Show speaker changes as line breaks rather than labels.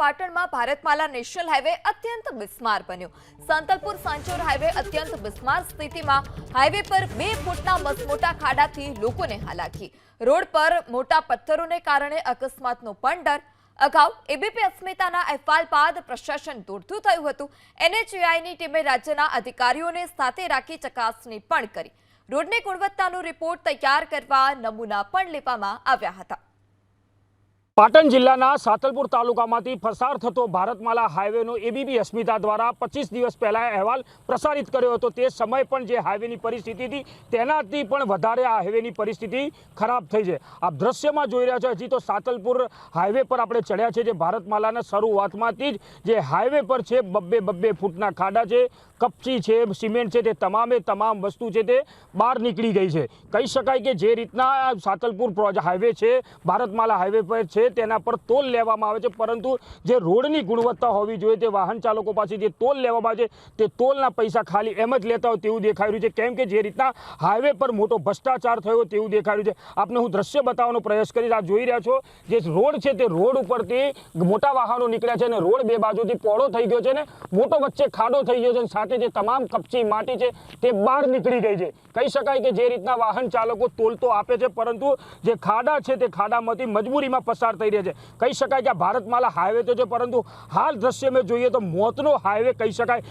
પાટણમાં Bharatmala national highway અત્યંત બિસ્માર બન્યો. સાંતલપુર સાંચોર હાઈવે અત્યંત બિસ્માર સ્થિતિમાં હાઈવે પર બે ફૂટના મસમોટા ખાડાથી લોકોને હાલાકી. રોડ પર મોટા પથ્થરોને કારણે અકસ્માતનો પણ ડર. અગાઉ એબીપી અસ્મિતાના અહેવાલ બાદ પ્રશાસન દોડતું થયું હતું. એનએચયુઆઈની ટીમે રાજ્યના અધિકારીઓને સાથે રાખી ચકાસણી પણ કરી. રોડની ગુણવત્તાનો રિપોર્ટ તૈયાર કરવા નમૂના પણ લેવામાં આવ્યા હતા.
પાટણ જિલ્લાના સાતલપુર તાલુકામાંથી પસાર થતો ભારતમાલા હાઈવેનો એબીબી અસ્મિતા દ્વારા પચીસ દિવસ પહેલાં અહેવાલ પ્રસારિત કર્યો હતો. તે સમય પણ જે હાઈવેની પરિસ્થિતિ હતી, તેનાથી પણ વધારે આ હાઈવેની પરિસ્થિતિ ખરાબ થઈ છે. આપ દ્રશ્યમાં જોઈ રહ્યા છો, હજી તો સાતલપુર હાઈવે પર આપણે ચડ્યા છે જે ભારતમાલાના શરૂઆતમાંથી જ જે હાઈવે પર છે, બબ્બે બબ્બે ફૂટના ખાડા છે, કપચી છે, સિમેન્ટ છે, તે તમામે તમામ વસ્તુ છે તે બહાર નીકળી ગઈ છે. કહી શકાય કે જે રીતના સાતલપુર હાઈવે છે, ભારતમાલા હાઈવે પર છે તેના પર તોલ લેવામાં આવે છે. પરંતુ જે રોડની ગુણવત્તા હોવી જોઈએ તે વાહન ચાલકો પાસે જે તોલ લેવામાં આવે છે, તે તોલના પૈસા ખાલી એમ જ લેતા હોય તેવું દેખાઈ રહ્યું છે. કેમ કે જે રીતના હાઈવે પર મોટો ભ્રષ્ટાચાર થયો તેવું દેખાઈ રહ્યું છે. આપને હું દ્રશ્ય બતાવવાનો પ્રયાસ કરીશ. આ જોઈ રહ્યા છો જે રોડ છે, તે રોડ ઉપરથી મોટા વાહનો નીકળ્યા છે અને રોડ બે બાજુથી પહોળો થઈ ગયો છે ને મોટો વચ્ચે ખાડો થઈ ગયો છે અને સાથે જે તમામ કપચી માટી છે, તે બહાર નીકળી ગઈ છે. કહી શકાય કે જે રીતના વાહન ચાલકો તોલ તો આપે છે, પરંતુ જે ખાડા છે, તે ખાડામાંથી મજબૂરીમાં પસાર થઈ રહ્યા છે. કહી શકાય કે આ ભારતમાલા હાઈવે તો છે, પરંતુ હાલ દ્રશ્ય મેં જોઈએ તો મોતનો હાઈવે કહી શકાય.